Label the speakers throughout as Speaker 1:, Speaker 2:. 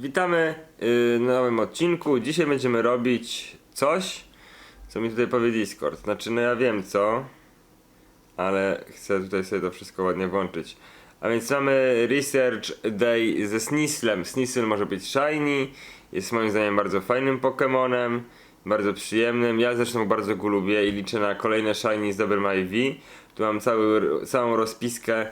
Speaker 1: Witamy y, w nowym odcinku. Dzisiaj będziemy robić coś, co mi tutaj powie Discord. Znaczy, no ja wiem co, ale chcę tutaj sobie to wszystko ładnie włączyć. A więc mamy Research Day ze Snislem. Snisl może być shiny, jest moim zdaniem bardzo fajnym Pokemonem, bardzo przyjemnym. Ja zresztą bardzo go lubię i liczę na kolejne shiny z dobrym IV. Tu mam cały, całą rozpiskę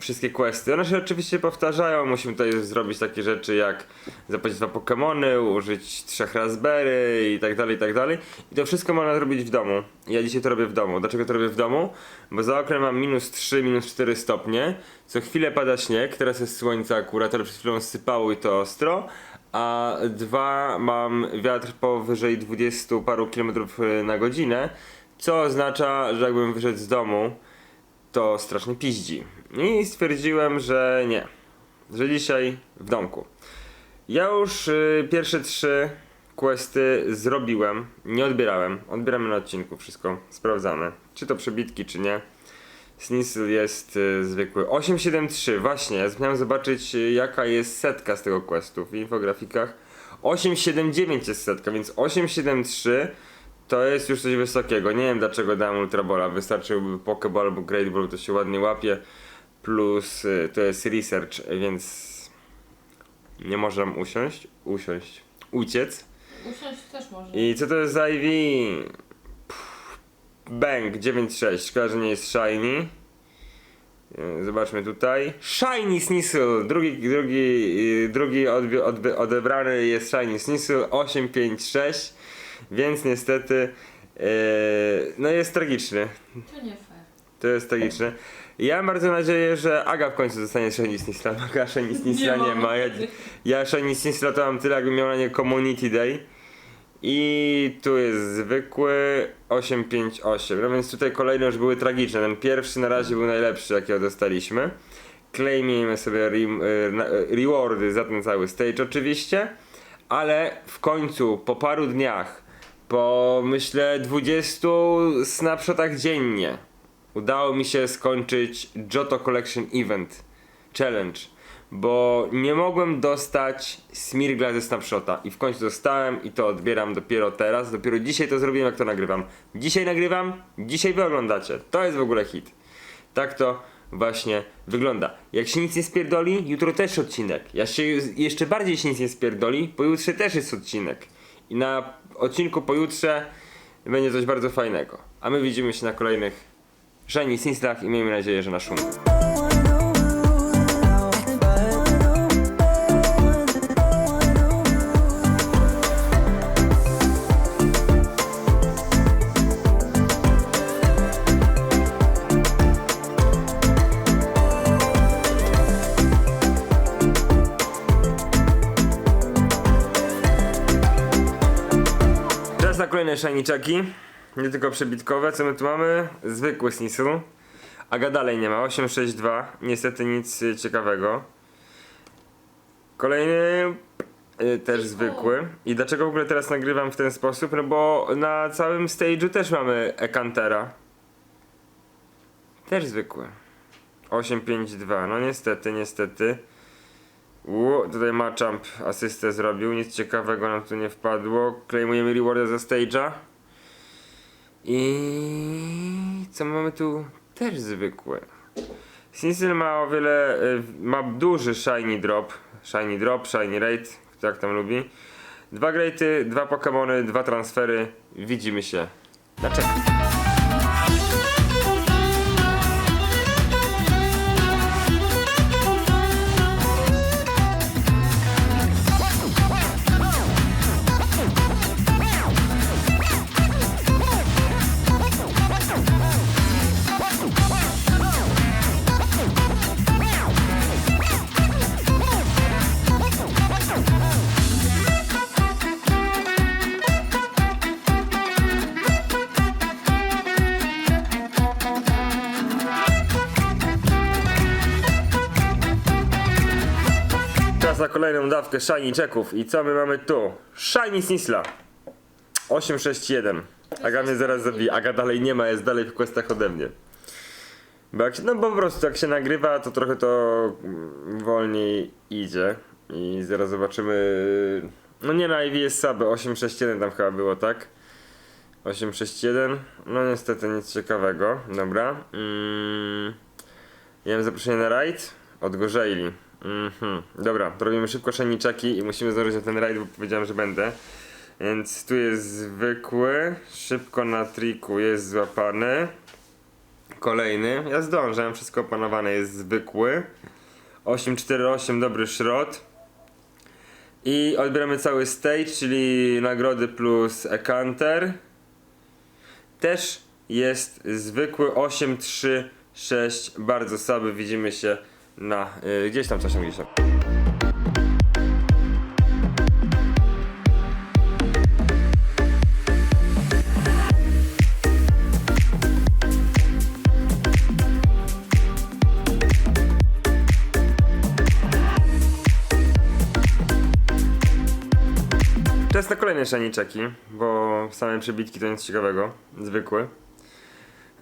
Speaker 1: wszystkie questy. One się oczywiście powtarzają. Musimy tutaj zrobić takie rzeczy jak zapłacić dwa Pokemony, użyć trzech Raspberry i tak dalej, i tak dalej. I to wszystko można zrobić w domu. Ja dzisiaj to robię w domu. Dlaczego to robię w domu? Bo za oknem mam minus 3, minus 4 stopnie. Co chwilę pada śnieg, teraz jest słońce akurat, ale przed chwilą sypało i to ostro. A dwa, mam wiatr powyżej 20 paru kilometrów y, na godzinę, co oznacza, że jakbym wyszedł z domu, to strasznie piździ. I stwierdziłem, że nie. Że dzisiaj w domku. Ja już y, pierwsze trzy questy zrobiłem. Nie odbierałem. Odbieramy na odcinku wszystko. Sprawdzamy. Czy to przebitki, czy nie. Snisl jest y, zwykły. 873, właśnie. Ja miałem zobaczyć y, jaka jest setka z tego questu w infografikach. 879 jest setka, więc 873 to jest już coś wysokiego. Nie wiem dlaczego dałem Ultrabola. Wystarczyłby Pokeball albo Great Ball, to się ładnie łapie. Plus y, to jest research, więc nie możemy usiąść. Usiąść. Uciec.
Speaker 2: Usiąść też może.
Speaker 1: I co to jest za IV? Pff, Bang 9.6. Szkoda, że nie jest shiny. Y, Zobaczmy tutaj. Shiny Sneasel! Drugi, drugi, y, drugi odbi- odby- odebrany jest Shiny Sneasel 856. Więc niestety yy, no jest tragiczny.
Speaker 2: To nie fair.
Speaker 1: To jest tragiczne. Ja mam bardzo nadzieję, że Aga w końcu zostanie Snisla. bo Aga Snisla nie,
Speaker 2: Nie
Speaker 1: ma. Ja, ja Snisla to mam tyle, jakbym miał na nie Community Day. I tu jest zwykły 858. No więc tutaj kolejne już były tragiczne. Ten pierwszy na razie był najlepszy, jakiego dostaliśmy. Claimimy sobie re, e, e, rewardy za ten cały stage oczywiście. Ale w końcu, po paru dniach, po myślę 20 snapshotach dziennie, udało mi się skończyć Johto Collection Event Challenge, bo nie mogłem dostać Smirgla ze snapshota i w końcu dostałem i to odbieram dopiero teraz, dopiero dzisiaj to zrobiłem jak to nagrywam. Dzisiaj nagrywam, dzisiaj wy oglądacie. To jest w ogóle hit. Tak to właśnie wygląda. Jak się nic nie spierdoli, jutro też odcinek. Jak się jeszcze bardziej się nic nie spierdoli, pojutrze też jest odcinek. I na odcinku pojutrze będzie coś bardzo fajnego. A my widzimy się na kolejnych Shiny Sinslach i miejmy nadzieję, że na szumie. Czas na kolejne szajniczaki. Nie tylko przebitkowe. Co my tu mamy? Zwykły Snisl. Aga dalej nie ma. 862. Niestety nic ciekawego. Kolejny y, też zwykły. I dlaczego w ogóle teraz nagrywam w ten sposób? No bo na całym stage'u też mamy Ekantera. Też zwykły. 852. No niestety, niestety. Ło, tutaj Machamp asystę zrobił, nic ciekawego nam tu nie wpadło. Claimujemy rewardy za stage'a. I co mamy tu? Też zwykłe. Sinsel ma o wiele, y, ma duży shiny drop. Shiny drop, shiny rate, kto jak tam lubi. Dwa greaty, dwa Pokemony, dwa transfery. Widzimy się. Dlaczego? Na kolejną dawkę shiny checków. I co my mamy tu? Shiny Snisla. 861. Aga mnie zaraz zabije. Aga dalej nie ma, jest dalej w questach ode mnie. Bo jak, się- no bo po prostu jak się nagrywa, to trochę to mm, wolniej idzie. I zaraz zobaczymy. No nie na IVS Suby, 861 tam chyba było, tak? 861. No niestety nic ciekawego. Dobra. Mm. Ja mam zaproszenie na raid od Gorzeili. Mhm. Dobra, robimy szybko szaniczaki i musimy zdążyć na ten raid, bo powiedziałem, że będę. Więc tu jest zwykły, szybko na triku jest złapany. Kolejny, ja zdążę, wszystko opanowane, jest zwykły. 848, dobry szrot. I odbieramy cały stage, czyli nagrody plus ekanter. Też jest zwykły 836, bardzo słaby, widzimy się na... Y, gdzieś tam, coś tam, gdzieś tam. Czas na kolejne szaniczeki, bo same przebitki to nic ciekawego. Zwykły.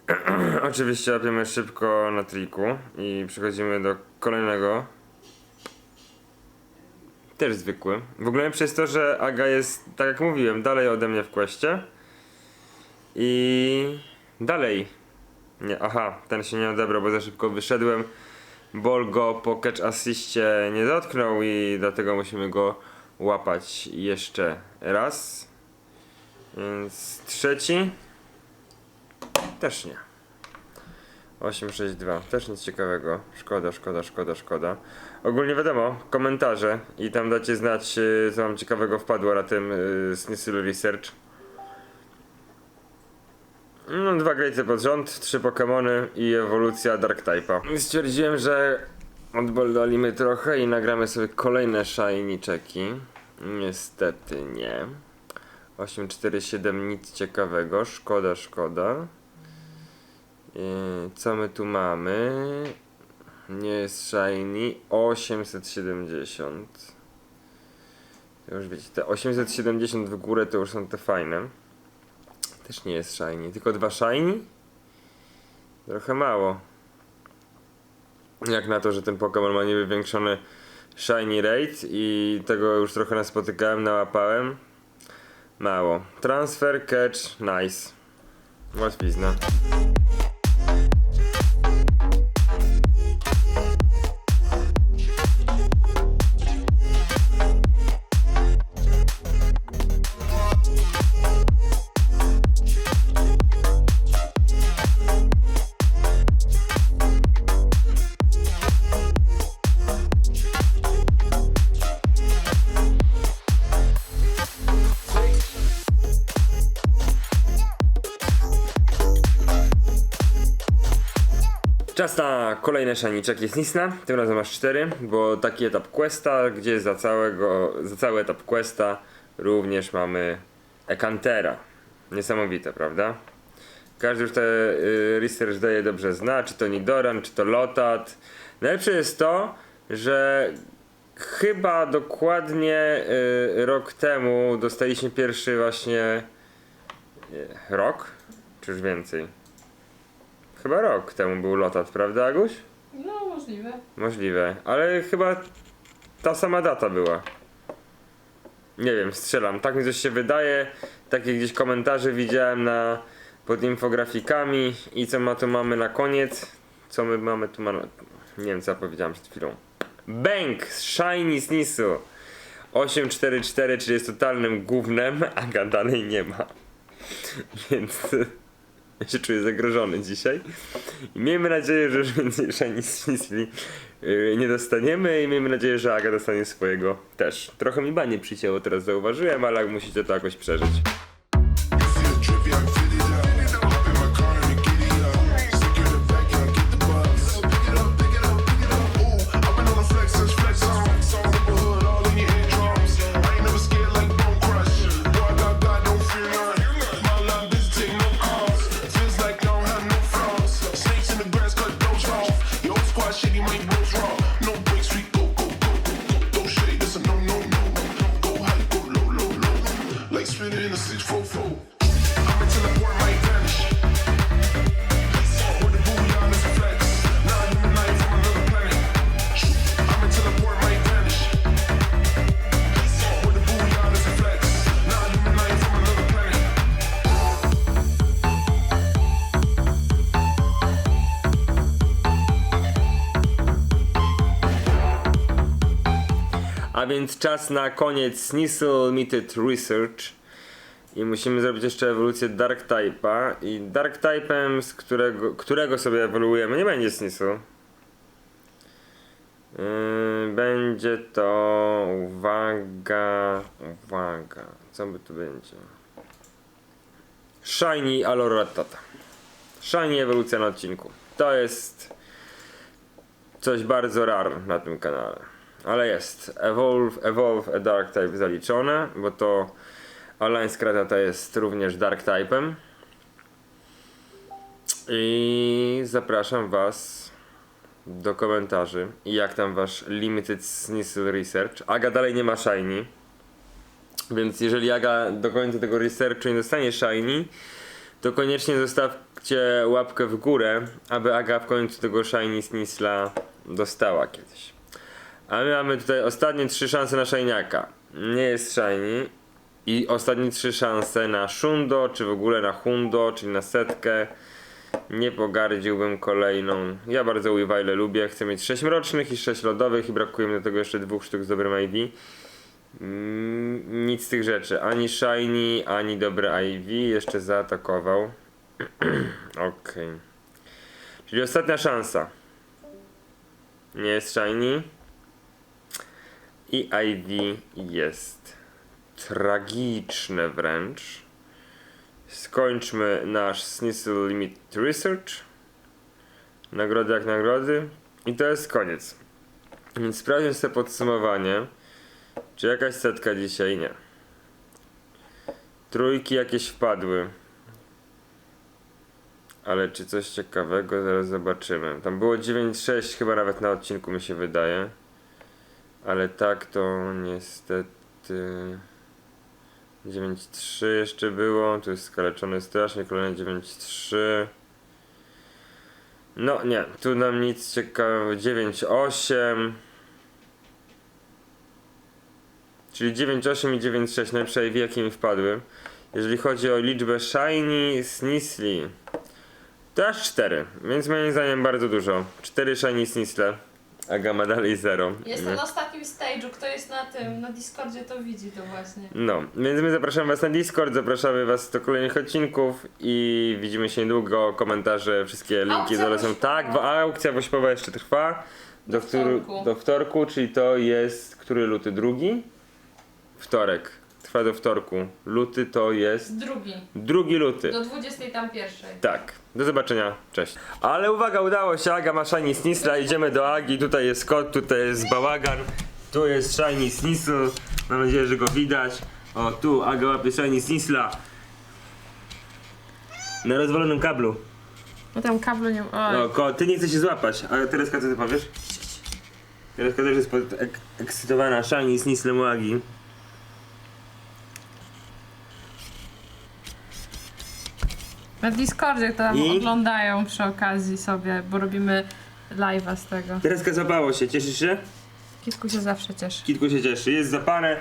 Speaker 1: Oczywiście łapiemy szybko na triku i przechodzimy do kolejnego. Też zwykły. W ogóle przez to, że Aga jest, tak jak mówiłem, dalej ode mnie w kwestie. I dalej. Nie, aha, ten się nie odebrał, bo za szybko wyszedłem. Bol go po catch assistie nie dotknął i dlatego musimy go łapać jeszcze raz. Więc trzeci. Też nie. 862. Też nic ciekawego. Szkoda, szkoda, szkoda, szkoda. Ogólnie wiadomo, komentarze i tam dacie znać, y, co wam ciekawego wpadło na tym y, Snisyl Research. No, dwa grejce pod rząd, trzy Pokémony i ewolucja Dark Type'a. Stwierdziłem, że odboldolimy trochę i nagramy sobie kolejne shiny czeki. Niestety nie. 847 nic ciekawego, szkoda, szkoda. Yy, co my tu mamy? Nie jest shiny. 870. To już wiecie, te 870 w górę to już są te fajne. Też nie jest shiny. Tylko dwa shiny? Trochę mało. Jak na to, że ten Pokémon ma niby większony shiny rate i tego już trochę naspotykałem, nałapałem. Mało. Transfer, catch, nice. Łatwizna. Czas na kolejne szaniczek jest Nisna. Tym razem masz 4, bo taki etap questa, gdzie za, całego, za cały etap questa również mamy Ekantera. Niesamowite, prawda? Każdy już te y, research daje dobrze zna, czy to Nidoran, czy to Lotat. Najlepsze jest to, że chyba dokładnie y, rok temu dostaliśmy pierwszy właśnie y, rok, czy już więcej. Chyba rok temu był Lotat, prawda Aguś?
Speaker 2: No, możliwe.
Speaker 1: Możliwe, ale chyba ta sama data była. Nie wiem, strzelam. Tak mi coś się wydaje. Takie gdzieś komentarze widziałem na pod infografikami i co ma tu mamy na koniec? Co my mamy tu na... Nie wiem co ja powiedziałem przed chwilą. Bank! Shiny Snisu! 844, czyli jest totalnym gównem, a gadanej nie ma. Więc ja się czuję zagrożony dzisiaj. I miejmy nadzieję, że już więcej Shiny Snisli yy, nie dostaniemy i miejmy nadzieję, że Aga dostanie swojego też. Trochę mi banie przycięło, teraz zauważyłem, ale musicie to jakoś przeżyć.
Speaker 3: A
Speaker 1: więc czas na koniec Sneasel Limited Research. I musimy zrobić jeszcze ewolucję Dark Type'a. I Dark Type'em, z którego, którego sobie ewoluujemy, nie będzie Sneasel. Yy, będzie to. Uwaga, uwaga. Co by tu będzie? Shiny Aloratata. Shiny ewolucja na odcinku. To jest coś bardzo rare na tym kanale. Ale jest. Evolve, Evolve Dark Type zaliczone, bo to Alliance Kratata jest również Dark Type'em. I zapraszam Was do komentarzy. Jak tam Wasz Limited Sneasel Research? Aga dalej nie ma Shiny. Więc jeżeli Aga do końca tego researchu nie dostanie Shiny, to koniecznie zostawcie łapkę w górę, aby Aga w końcu tego Shiny Snisla dostała kiedyś. A my mamy tutaj ostatnie trzy szanse na Shiniaka. Nie jest Shiny. I ostatnie trzy szanse na Shundo, czy w ogóle na Hundo, czyli na setkę. Nie pogardziłbym kolejną. Ja bardzo Weavile lubię. Chcę mieć 6 mrocznych i 6 lodowych i brakuje mi do tego jeszcze dwóch sztuk z dobrym IV. Mm, nic z tych rzeczy. Ani Shiny, ani dobre IV. Jeszcze zaatakował. Okej. Czyli ostatnia szansa. Nie jest Shiny. I IV jest tragiczne wręcz. Skończmy nasz Sneasel Limit Research. Nagrody jak nagrody. I to jest koniec. Więc sprawdźmy sobie podsumowanie. Czy jakaś setka dzisiaj? Nie. Trójki jakieś wpadły. Ale czy coś ciekawego? Zaraz zobaczymy. Tam było 9-6 chyba nawet na odcinku mi się wydaje. Ale tak to niestety... 9-3 jeszcze było. Tu jest skaleczony strasznie. Kolejne 9-3. No nie, tu nam nic ciekawego. 9-8. Czyli 9-8 i 9-6 najlepsze IV jakie mi wpadły. Jeżeli chodzi o liczbę Shiny Snisli, to aż 4, więc moim zdaniem bardzo dużo. 4 Shiny Snisle, a Gamma dalej 0.
Speaker 2: Jestem na ostatnim stage'u, kto jest na tym, na Discordzie to widzi to właśnie.
Speaker 1: No, więc my zapraszamy Was na Discord, zapraszamy Was do kolejnych odcinków i widzimy się niedługo. Komentarze, wszystkie linki
Speaker 2: Aukcja
Speaker 1: dole są.
Speaker 2: wośpowa.
Speaker 1: Tak, bo aukcja wośpowa jeszcze trwa. Do,
Speaker 2: Do wtorku.
Speaker 1: do wtorku, czyli to jest który luty? Drugi? Wtorek. Trwa do wtorku. Luty to jest
Speaker 2: Drugi.
Speaker 1: drugi luty.
Speaker 2: Do 20 tam pierwszej.
Speaker 1: Tak. Do zobaczenia. Cześć. Ale uwaga, udało się. Aga ma Shiny Snisla. Idziemy do Agi. Tutaj jest kot, tutaj jest bałagan. Tu jest Shiny Snisl. Mam nadzieję, że go widać. O, tu Aga łapie Shiny Snisla. Na rozwalonym kablu.
Speaker 2: No tam kablu nie ma.
Speaker 1: No, ko, ty nie chcesz się złapać. A Tereska, co ty powiesz? Tereska też jest pod, ek, ekscytowana Shiny Snislem u Agi.
Speaker 2: Na Discordzie to tam
Speaker 1: I?
Speaker 2: oglądają przy okazji sobie, bo robimy live'a z tego.
Speaker 1: Tereska złapało się. Cieszysz się?
Speaker 2: Kitku się zawsze cieszy.
Speaker 1: Kitku się cieszy. Jest zapane.